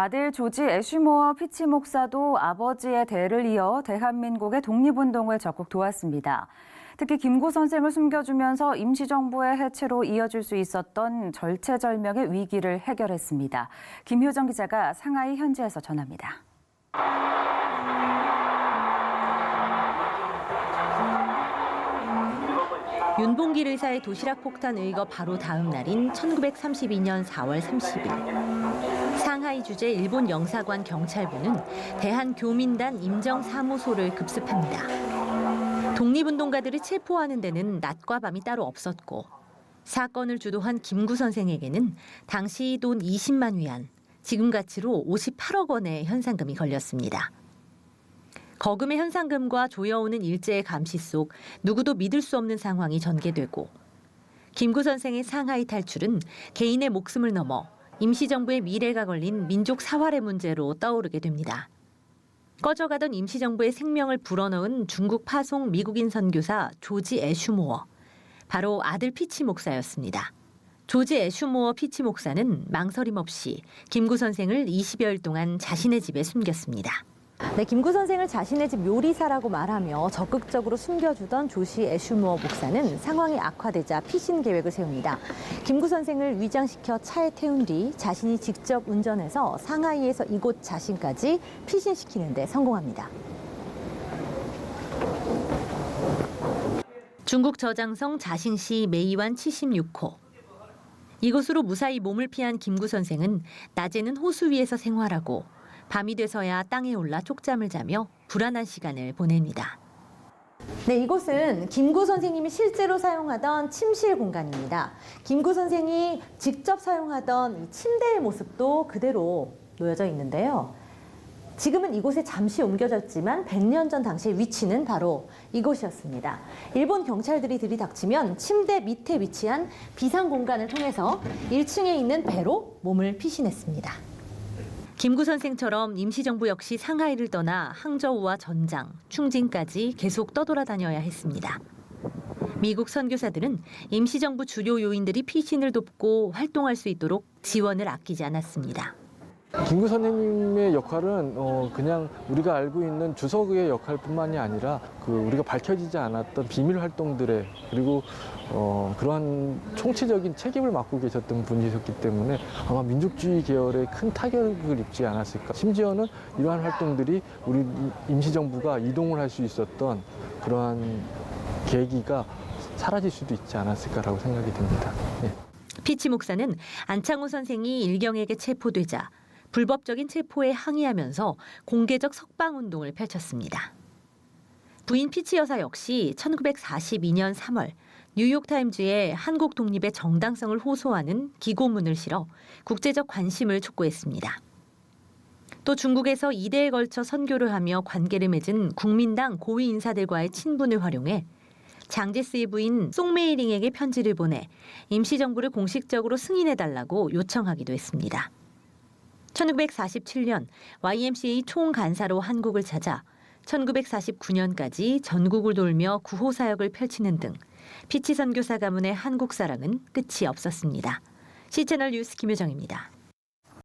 아들 조지 애슈모어 피치 목사도 아버지의 대를 이어 대한민국의 독립운동을 적극 도왔습니다. 특히 김구 선생을 숨겨주면서 임시정부의 해체로 이어질 수 있었던 절체절명의 위기를 해결했습니다. 김효정 기자가 상하이 현지에서 전합니다. 윤봉길 의사의 도시락 폭탄 의거 바로 다음 날인 1932년 4월 30일 상하이 주재 일본 영사관 경찰부는 대한교민단 임정사무소를 급습합니다. 독립운동가들을 체포하는 데는 낮과 밤이 따로 없었고 사건을 주도한 김구 선생에게는 당시 돈 20만 위안, 지금 가치로 58억 원의 현상금이 걸렸습니다. 거금의 현상금과 조여오는 일제의 감시 속 누구도 믿을 수 없는 상황이 전개되고 김구 선생의 상하이 탈출은 개인의 목숨을 넘어 임시정부의 미래가 걸린 민족 사활의 문제로 떠오르게 됩니다. 꺼져가던 임시정부의 생명을 불어넣은 중국 파송 미국인 선교사 조지 애슈모어. 바로 아들 피치 목사였습니다. 조지 애슈모어 피치 목사는 망설임 없이 김구 선생을 20여일 동안 자신의 집에 숨겼습니다. 네, 김구 선생을 자신의 집 요리사라고 말하며 적극적으로 숨겨주던 조시 애슈모어 목사는 상황이 악화되자 피신 계획을 세웁니다. 김구 선생을 위장시켜 차에 태운 뒤 자신이 직접 운전해서 상하이에서 이곳 자신까지 피신시키는 데 성공합니다. 중국 저장성 자신시 메이완 76호. 이곳으로 무사히 몸을 피한 김구 선생은 낮에는 호수 위에서 생활하고 밤이 돼서야 땅에 올라 쪽잠을 자며 불안한 시간을 보냅니다. 네, 이곳은 김구 선생님이 실제로 사용하던 침실 공간입니다. 김구 선생이 직접 사용하던 이 침대의 모습도 그대로 놓여져 있는데요. 지금은 이곳에 잠시 옮겨졌지만 100년 전 당시의 위치는 바로 이곳이었습니다. 일본 경찰들이 들이닥치면 침대 밑에 위치한 비상 공간을 통해서 1층에 있는 배로 몸을 피신했습니다. 김구 선생처럼 임시정부 역시 상하이를 떠나 항저우와 전장, 충진까지 계속 떠돌아다녀야 했습니다. 미국 선교사들은 임시정부 주요 요인들이 피신을 돕고 활동할 수 있도록 지원을 아끼지 않았습니다. 김구 선생님의 역할은 어, 그냥 우리가 알고 있는 주석의 역할뿐만이 아니라 그 우리가 밝혀지지 않았던 비밀 활동들의 그리고 어, 그러한 총체적인 책임을 맡고 계셨던 분이셨기 때문에 아마 민족주의 계열에 큰 타격을 입지 않았을까. 심지어는 이러한 활동들이 우리 임시정부가 이동을 할 수 있었던 그러한 계기가 사라질 수도 있지 않았을까라고 생각이 듭니다. 예. 피치 목사는 안창호 선생이 일경에게 체포되자 불법적인 체포에 항의하면서 공개적 석방 운동을 펼쳤습니다. 부인 피치 여사 역시 1942년 3월 뉴욕타임즈에 한국 독립의 정당성을 호소하는 기고문을 실어 국제적 관심을 촉구했습니다. 또 중국에서 2대에 걸쳐 선교를 하며 관계를 맺은 국민당 고위 인사들과의 친분을 활용해 장제스의 부인 송메이링에게 편지를 보내 임시정부를 공식적으로 승인해달라고 요청하기도 했습니다. 1947년 YMCA 총간사로 한국을 찾아 1949년까지 전국을 돌며 구호 사역을 펼치는 등 피치 선교사 가문의 한국 사랑은 끝이 없었습니다. 시채널 뉴스 김효정입니다.